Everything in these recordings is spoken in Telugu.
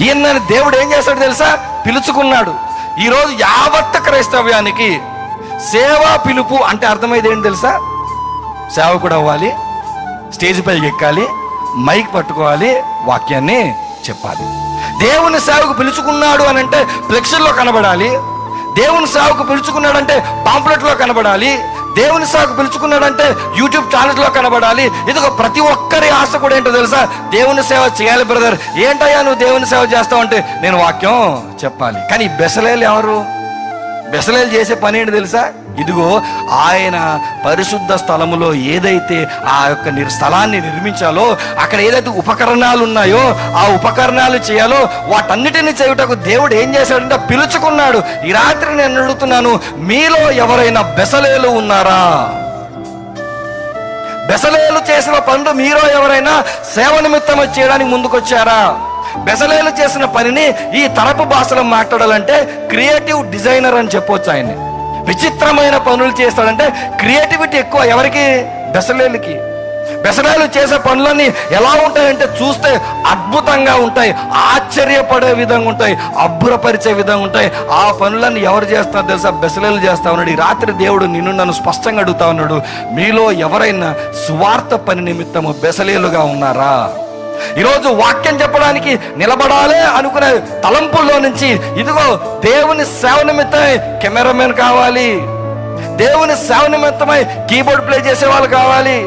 ఈయన దేవుడు ఏం చేస్తాడు తెలుసా? పిలుచుకున్నాడు. ఈరోజు యావత్ క్రైస్తవ్యానికి సేవా పిలుపు అంటే అర్థమైంది ఏంటి తెలుసా? సేవకుడు అవ్వాలి స్టేజ్ పై ఎక్కాలి మైక్ పట్టుకోవాలి వాక్యాన్ని చెప్పాలి. దేవుని సేవకు పిలుచుకున్నాడు అని అంటే ఫ్లెక్స్లో కనబడాలి దేవుని సేవకు పిలుచుకున్నాడంటే పాంప్లెట్లో కనబడాలి దేవుని సేవకు పిలుచుకున్నాడంటే యూట్యూబ్ ఛానల్స్లో కనబడాలి. ఇదిగో ప్రతి ఒక్కరి ఆశ కూడా ఏంటో తెలుసా? దేవుని సేవ చేయాలి బ్రదర్. ఏంటయ్యా నువ్వు దేవుని సేవ చేస్తావు అంటే నేను వాక్యం చెప్పాలి. కానీ బెసలేలు ఎవరు? బెసలేలు చేసే పని ఏంటి తెలుసా? ఇదిగో ఆయన పరిశుద్ధ స్థలములో ఏదైతే ఆ యొక్క నిర్ స్థలాన్ని నిర్మించాలో అక్కడ ఏదైతే ఉపకరణాలు ఉన్నాయో ఆ ఉపకరణాలు చేయాలో వాటన్నిటిని చేయుటకు దేవుడు ఏం చేశాడంటే పిలుచుకున్నాడు. ఈ రాత్రి నేను అడుగుతున్నాను మీలో ఎవరైనా బెసలేలు ఉన్నారా? బెసలేలు చేసిన పనులు మీలో ఎవరైనా సేవ నిమిత్తం చేయడానికి ముందుకొచ్చారా? బెసలేలు చేసిన పనిని ఈ తరపు భాషలో మాట్లాడాలంటే క్రియేటివ్ డిజైనర్ అని చెప్పొచ్చు ఆయన్ని. విచిత్రమైన పనులు చేస్తాడంటే క్రియేటివిటీ ఎక్కువ ఎవరికి? బెసలేలుకి. బెసలేలు చేసే పనులన్నీ ఎలా ఉంటాయంటే చూస్తే అద్భుతంగా ఉంటాయి ఆశ్చర్యపడే విధంగా ఉంటాయి అబ్బురపరిచే విధంగా ఉంటాయి. ఆ పనులన్నీ ఎవరు చేస్తారు తెలుసా? బెసలేలు చేస్తా ఉన్నాడు. ఈ రాత్రి దేవుడు నిన్ను నన్ను స్పష్టంగా అడుగుతా ఉన్నాడు. మీలో ఎవరైనా స్వార్థ పని నిమిత్తము బెసలేలుగా ఉన్నారా? ఈరోజు వాక్యం చెప్పడానికి నిలబడాలి అనుకునే తలంపుల్లో నుంచి ఇదిగో దేవుని సేవ నిమిత్తమై కెమెరామెన్ కావాలి. దేవుని సేవ నిమిత్తమై కీబోర్డ్ ప్లే చేసే వాళ్ళు కావాలి.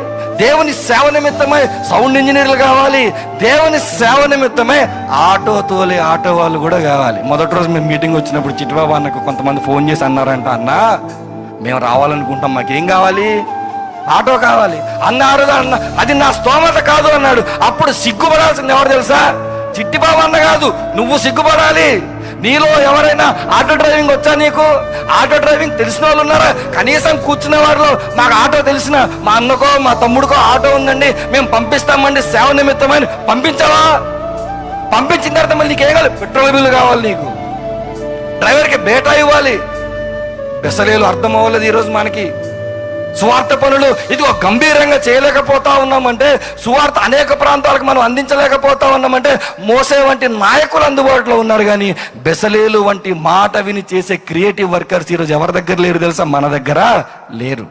దేవుని సేవ నిమిత్తమై సౌండ్ ఇంజనీర్లు కావాలి. దేవుని సేవ నిమిత్తమై ఆటో తోలే ఆటో వాళ్ళు కూడా కావాలి. మొదటి రోజు మేము మీటింగ్ వచ్చినప్పుడు చిట్టుబాబు అన్నకు కొంతమంది ఫోన్ చేసి అన్నారంట అన్న మేము రావాలనుకుంటాం మాకేం కావాలి? ఆటో కావాలి. అన్నారు అన్న అది నా స్తోమత కాదు అన్నాడు. అప్పుడు సిగ్గుపడాల్సింది ఎవరు తెలుసా? చిట్టిబాబు అన్న కాదు నువ్వు సిగ్గుపడాలి. నీలో ఎవరైనా ఆటో డ్రైవింగ్ వచ్చా నీకు? ఆటో డ్రైవింగ్ తెలిసిన వాళ్ళు ఉన్నారా? కనీసం కూర్చునే వాళ్ళు మాకు ఆటో తెలిసిన మా అన్నకో మా తమ్ముడికో ఆటో ఉందండి. మేము పంపిస్తామండి సేవ నిమిత్తమని. పంపించావా? పంపించిన తర్వాత మళ్ళీ నీకు కావాలి? పెట్రోల్ బిల్లు కావాలి నీకు. డ్రైవర్కి బేటా ఇవ్వాలి. బెసలేలు అర్థం అవ్వలేదు ఈరోజు మనకి. సువార్త పనులు ఇది ఒక గంభీరంగా చేయలేకపోతా ఉన్నామంటే సువార్త అనేక ప్రాంతాలకు మనం అందించలేకపోతా ఉన్నామంటే మోసే వంటి నాయకులు అందుబాటులో ఉన్నారు కానీ బెసలేలు వంటి మాట విని చేసే క్రియేటివ్ వర్కర్స్ ఈరోజు ఎవరి దగ్గర లేరు తెలుసా? మన దగ్గర లేరు.